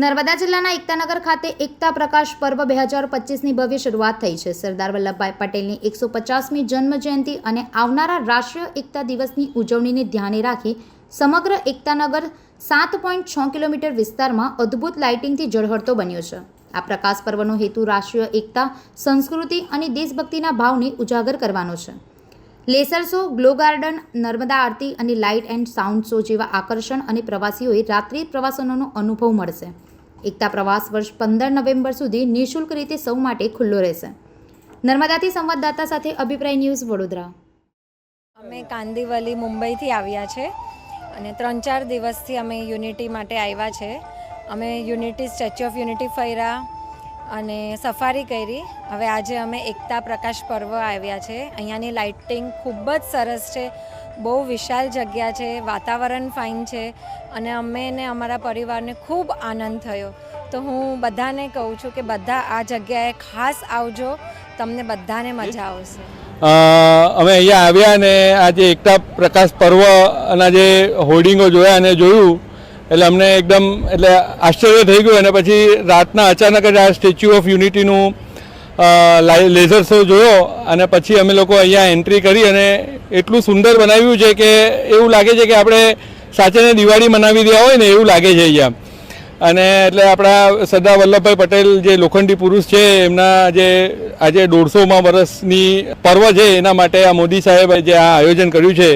નર્મદા જિલ્લાના એકતાનગર ખાતે એકતા પ્રકાશ પર્વ બે હજાર પચીસની ભવ્ય શરૂઆત થઈ છે. સરદાર વલ્લભભાઈ પટેલની એકસો પચાસમી જન્મ જયંતિ અને આવનારા રાષ્ટ્રીય એકતા દિવસની ઉજવણીને ધ્યાને રાખી સમગ્ર એકતાનગર સાત પોઈન્ટ છ કિલોમીટર વિસ્તારમાં અદ્ભુત લાઇટિંગથી ઝળહળતો બન્યો છે. આ પ્રકાશ પર્વનો હેતુ રાષ્ટ્રીય એકતા, સંસ્કૃતિ અને દેશભક્તિના ભાવને ઉજાગર કરવાનો છે. Laser show, glow garden, Narmada આરતી અને લાઇટ એન્ડ સાઉન્ડ શો જેવા આકર્ષણ અને પ્રવાસીઓએ રાત્રિ પ્રવાસનોનો અનુભવ મળશે. એકતા પ્રવાસ વર્ષ પંદર નવેમ્બર સુધી નિઃશુલ્ક રીતે સૌ માટે ખુલ્લો રહેશે. નર્મદાથી સંવાદદાતા સાથે અભિપ્રાય ન્યૂઝ વડોદરા. અમે કાંદીવલી, મુંબઈથી આવ્યા છે અને ત્રણ ચાર દિવસથી અમે યુનિટી માટે આવ્યા છે. અમે યુનિટી, સ્ટેચ્યુ ઓફ યુનિટી ફર્યા અને સફારી કરી. હવે આજે અમે એકતા પ્રકાશ પર્વ આવ્યા છે. અહીંયાની લાઇટિંગ ખૂબ જ સરસ છે. બહુ વિશાળ જગ્યા છે. વાતાવરણ ફાઇન છે. અને અમે ને અમારા પરિવારને ખૂબ આનંદ થયો. તો હું બધાને કહું છું કે બધા આ જગ્યાએ ખાસ આવજો. તમને બધાને મજા આવશે. અમે અહીંયા આવ્યા અને આજે એકતા પ્રકાશ પર્વના જે હોર્ડિંગો જોયા અને જોયું. એટલે અમને એકદમ, એટલે આશ્ચર્ય થઈ ગયું. અને પછી રાતના અચાનક જ આ સ્ટેચ્યુ ઓફ યુનિટીનું લેઝર શો જોયો અને પછી અમે લોકો અહીંયા એન્ટ્રી કરી અને એટલું સુંદર બનાવ્યું છે કે એવું લાગે છે કે આપણે સાચેને દિવાળી મનાવી રહ્યા હોય ને એવું લાગે છે અહીંયા. અને એટલે આપણા સરદાર વલ્લભભાઈ પટેલ જે લોખંડી પુરુષ છે, એમના જે આજે દોઢસોમાં વર્ષની પર્વ છે, એના માટે આ મોદી સાહેબે જે આ આયોજન કર્યું છે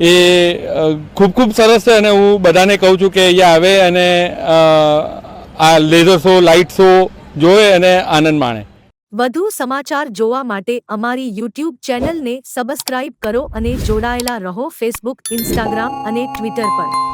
એ ખૂબ ખૂબ સરસ છે અને હું બધાને કહું છું કે અહીંયા આવે અને આ લેઝર શો લાઇટ શો જોવે અને આનંદ માણે. વધુ સમાચાર જોવા માટે અમારી યુટ્યુબ ચેનલને સબસ્ક્રાઇબ કરો અને જોડાયેલા રહો ફેસબુક ઇન્સ્ટાગ્રામ અને ટ્વિટર પર.